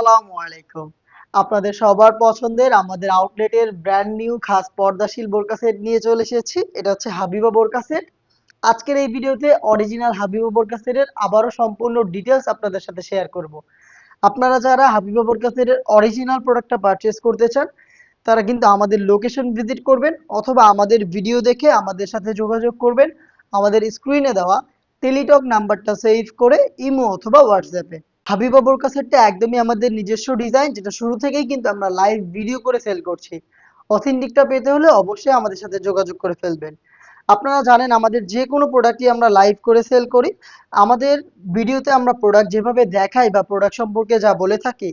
আসসালামু আলাইকুম। আপনাদের সবার পছন্দের আমাদের আউটলেটের ব্র্যান্ড নিউ খাস পর্দাশীল বোরকা সেট নিয়ে চলে এসেছি। এটা হচ্ছে হাবিবা বোরকা সেট আজকের এই ভিডিওতে অরিজিনাল হাবিবা বোরকা সেটের আবারও সম্পূর্ণ ডিটেলস আপনাদের সাথে শেয়ার করব। আপনারা যারা হাবিবা বোরকা সেটের অরিজিনাল প্রোডাক্টটা পারচেজ করতে চান, তারা কিন্তু আমাদের লোকেশন ভিজিট করবেন অথবা আমাদের ভিডিও দেখে আমাদের সাথে যোগাযোগ করবেন। আমাদের স্ক্রিনে দেওয়া টেলিটক নাম্বারটা সেভ করে, ইমো অথবা হোয়াটসঅ্যাপে হাবিবা বোরকা সেটটা একদমই আমাদের নিজস্ব ডিজাইন যেটা শুরু থেকেই কিন্তু আমরা লাইভ ভিডিও করে সেল করছি। অথেন্টিকটা পেতে হলে অবশ্যই আমাদের সাথে যোগাযোগ করে ফেলবেন। আপনারা জানেন আমাদের যে কোনো প্রোডাক্টই আমরা লাইভ করে সেল করি। আমাদের ভিডিওতে আমরা প্রোডাক্ট যেভাবে দেখাই বা প্রোডাক্ট সম্পর্কে যা বলে থাকি,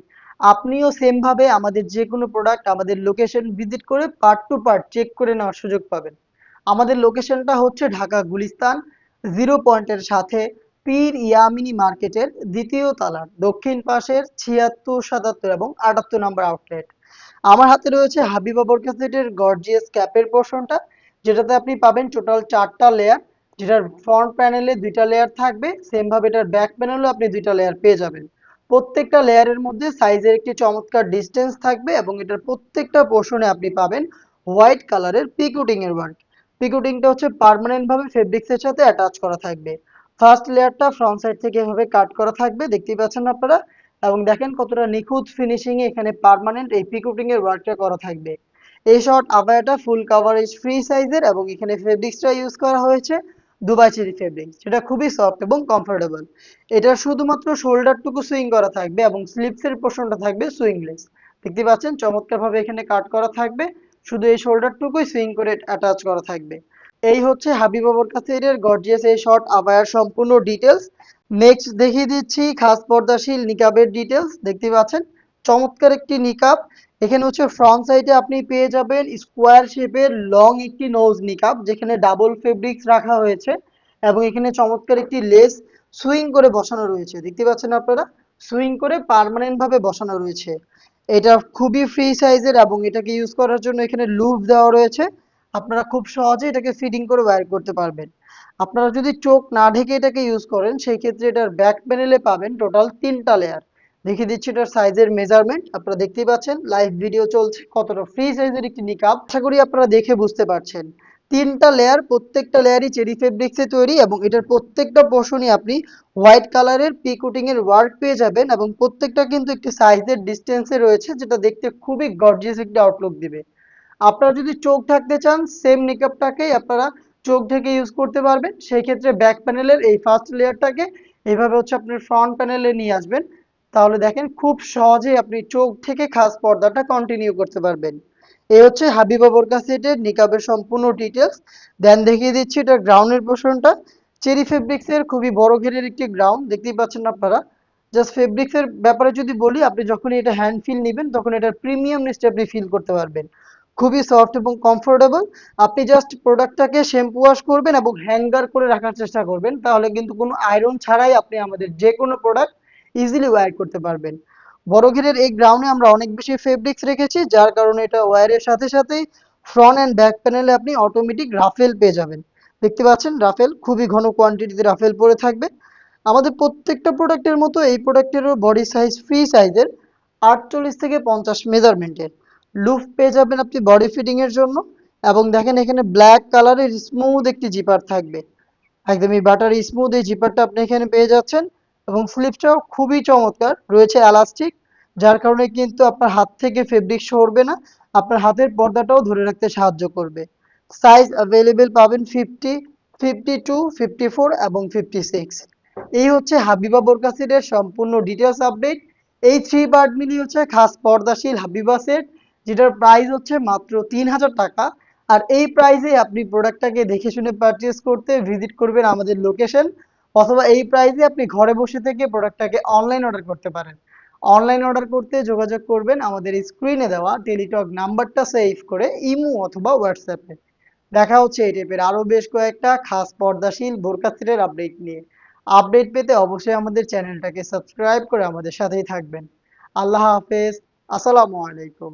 আপনিও সেমভাবে আমাদের যে কোনো প্রোডাক্ট আমাদের লোকেশন ভিজিট করে পার্ট টু পার্ট চেক করে নেওয়ার সুযোগ পাবেন। আমাদের লোকেশনটা হচ্ছে ঢাকা গুলিস্তান জিরো পয়েন্টের সাথে পীর ইয়ামিনী মার্কেটের দ্বিতীয় তলার দক্ষিণ পাশের ছিয়াত্তর, সাতাত্তর এবং আটাত্তর নম্বর আউটলেট আমার হাতে রয়েছে হাবিবা বোরকা সেটের গর্জিয়াস ক্যাপের পোর্শনটা যেটাতে আপনি পাবেন টোটাল চারটা লেয়ার যেটার ফ্রন্ট প্যানেলে দুইটা লেয়ার থাকবে সেম ভাবে এটার ব্যাক প্যানেলেও আপনি দুইটা লেয়ার পেয়ে যাবেন। প্রত্যেকটা লেয়ারের মধ্যে সাইজের একটি চমৎকার ডিস্টেন্স থাকবে এবং এটার প্রত্যেকটা পোর্শনে আপনি পাবেন হোয়াইট কালারের পিকুটিং এর ওয়ার্ক পিকুটিংটা হচ্ছে পার্মানেন্ট ভাবে ফেব্রিক্সের সাথে অ্যাটাচ করা থাকবে। ফার্স্ট লেয়ারটা ফ্রন্ট সাইড থেকে এভাবে কাট করা থাকবে, দেখতেই পাচ্ছেন আপনারা? এবং দেখেন কতটা নিখুঁত ফিনিশিং এ এখানে পার্মানেন্ট এই পিকুটিং এর ওয়ার্কটা করা থাকবে। এই শর্ট আবায়াটা ফুল কাভারেজ ফ্রি সাইজের এবং এখানে ফেব্রিক্সটা ইউজ করা হয়েছে দুবাই চেরি ফেব্রিক যেটা খুবই সফট এবং কমফোর্টেবল এটা শুধুমাত্র শোল্ডারটুকু সুইং করা থাকবে এবং স্লিপসের পোর্শনটা থাকবে সুইংলেস দেখতে পাচ্ছেন, চমৎকারভাবে এখানে কাট করা থাকবে। শুধু এই শোল্ডারটুকুই সুইং করে অ্যাটাচ করা থাকবে। এই হচ্ছে হাবিবা বোরকা সেটের গর্জিয়াস এই শর্ট আবায়ার সম্পূর্ণ ডিটেলস নেক্সট দেখিয়ে দিচ্ছি খাস পর্দাশীল নিকাবের ডিটেলস দেখতে পাচ্ছেন? চমৎকার একটি নিকাব। এখানে হচ্ছে ফ্রন্ট সাইডে আপনি পেয়ে যাবেন স্কোয়ার শেপের লং একটি নোজ নিকাব, যেখানে ডাবল ফেব্রিক্স রাখা হয়েছে এবং এখানে চমৎকার একটি লেস সুইং করে বসানো রয়েছে। দেখতে পাচ্ছেন আপনারা? সুইং করে পার্মানেন্ট ভাবে বসানো রয়েছে। এটা খুবই ফ্রি সাইজের এবং এটাকে ইউজ করার জন্য এখানে লুপ দেওয়া রয়েছে। আপনারা খুব সহজে এটাকে ফিটিং করে ওয়্যার করতে পারবেন। আপনারা যদি চোখ না ঢেকে এটাকে ইউজ করেন, সেই ক্ষেত্রে এটার ব্যাক প্যানেলে পাবেন টোটাল তিনটা লেয়ার দেখিয়ে দিচ্ছি এটার সাইজের মেজারমেন্ট আপনারা দেখতেই পাচ্ছেন লাইভ ভিডিও চলছে, কতটা ফ্রি সাইজের একটি নিকাব আশা করি আপনারা দেখে বুঝতে পারছেন। তিনটা লেয়ার প্রত্যেকটা লেয়ারই চেরি ফেব্রিক্সে তৈরি এবং এটার প্রত্যেকটা পোর্শনই আপনি হোয়াইট কালারের পিকুটিং এর ওয়ার্ক পেয়ে যাবেন এবং প্রত্যেকটা কিন্তু একটি সাইজের ডিস্টেন্সে রয়েছে, যেটা দেখতে খুবই গর্জিয়াস একটি আউটলুক দিবে। আপনারা যদি চোখ ঢাকতে চান সেম নিকাবটাকেই আপনারা চোখ ঢেকে ইউজ করতে পারবেন। সেই ক্ষেত্রে ব্যাক প্যানেলের এই ফার্স্ট লেয়ারটাকে এইভাবে হচ্ছে আপনার ফ্রন্ট প্যানেলে নিয়ে আসবেন। তাহলে দেখেন খুব সহজেই আপনি চোখ থেকে খাস পর্দাটা কন্টিনিউ করতে পারবেন। এই হচ্ছে হাবিবা বোরকা নিকাবের সম্পূর্ণ ডিটেলস দেন দেখিয়ে দিচ্ছি এটা গ্রাউন্ডের পোর্শনটা চেরি ফেব্রিক্সের খুবই বড় ঘেরের একটি গ্রাউন্ড দেখতেই পাচ্ছেন আপনারা। জাস্ট ফেব্রিক্সের ব্যাপারে যদি বলি, আপনি যখন এটা হ্যান্ড ফিল নেবেন, তখন এটার প্রিমিয়ামনেসটা আপনি ফিল করতে পারবেন। খুবই সফট এবং কমফোর্টেবল আপনি জাস্ট প্রোডাক্টটাকে শ্যাম্পু ওয়াশ করবেন এবং হ্যাঙ্গার করে রাখার চেষ্টা করবেন। তাহলে কিন্তু কোনো আয়রন ছাড়াই আপনি আমাদের যে কোনো প্রোডাক্ট ইজিলি ওয়্যার করতে পারবেন। বড় ঘেরের এই গ্রাউন্ডে আমরা অনেক বেশি ফেব্রিক্স রেখেছি, যার কারণে এটা ওয়্যারের সাথে সাথেই ফ্রন্ট অ্যান্ড ব্যাক প্যানেলে আপনি অটোমেটিক রাফেল পেয়ে যাবেন। দেখতে পাচ্ছেন রাফেল খুবই ঘন কোয়ান্টিটিতে রাফেল পরে থাকবে। আমাদের প্রত্যেকটা প্রোডাক্টের মতো এই প্রোডাক্টেরও বডি সাইজ ফ্রি সাইজের আটচল্লিশ থেকে পঞ্চাশ মেজারমেন্টের লুফ পেয়ে যাবেন আপনি বডি ফিটিং এর জন্য। এবং দেখেন এখানে ব্ল্যাক কালারের স্মুথ একটি জিপার থাকবে। একদমই বাটারি স্মুথ এই জিপারটা আপনি এখানে পেয়ে যাচ্ছেন। এবং স্লিপটাও খুবই চমৎকার, রয়েছে এলাস্টিক যার কারণে কিন্তু আপনার হাত থেকে ফেব্রিক সরবে না, আপনার হাতের পর্দাটাও ধরে রাখতে সাহায্য করবে। সাইজ অ্যাভেলেবেল পাবেন fifty fifty two fifty four এবং ফিফটি সিক্স এই হচ্ছে হাবিবা বোরকা সেটের সম্পূর্ণ ডিটেলস আপডেট এই থ্রি বার্ড মিলি হচ্ছে খাস পর্দাশীল হাবিবা সেট যেটার প্রাইস হচ্ছে মাত্র তিন হাজার টাকা। আর এই প্রাইসে আপনি প্রোডাক্টটাকে দেখে শুনে পারচেস করতে ভিজিট করবেন আমাদের লোকেশন অথবা এই প্রাইসে আপনি ঘরে বসে থেকে প্রোডাক্টটাকে অনলাইন অর্ডার করতে পারেন। অনলাইন অর্ডার করতে যোগাযোগ করবেন আমাদের স্ক্রিনে দেওয়া টেলিটক নাম্বারটা সেভ করে ইমো অথবা হোয়াটসঅ্যাপে দেখা হচ্ছে এই টাইপের আরও বেশ কয়েকটা খাস পর্দাশীল বোরকা সেটের আপডেট নিয়ে। আপডেট পেতে অবশ্যই আমাদের চ্যানেলটাকে সাবস্ক্রাইব করে আমাদের সাথেই থাকবেন। আল্লাহ হাফেজ। আসসালামু আলাইকুম।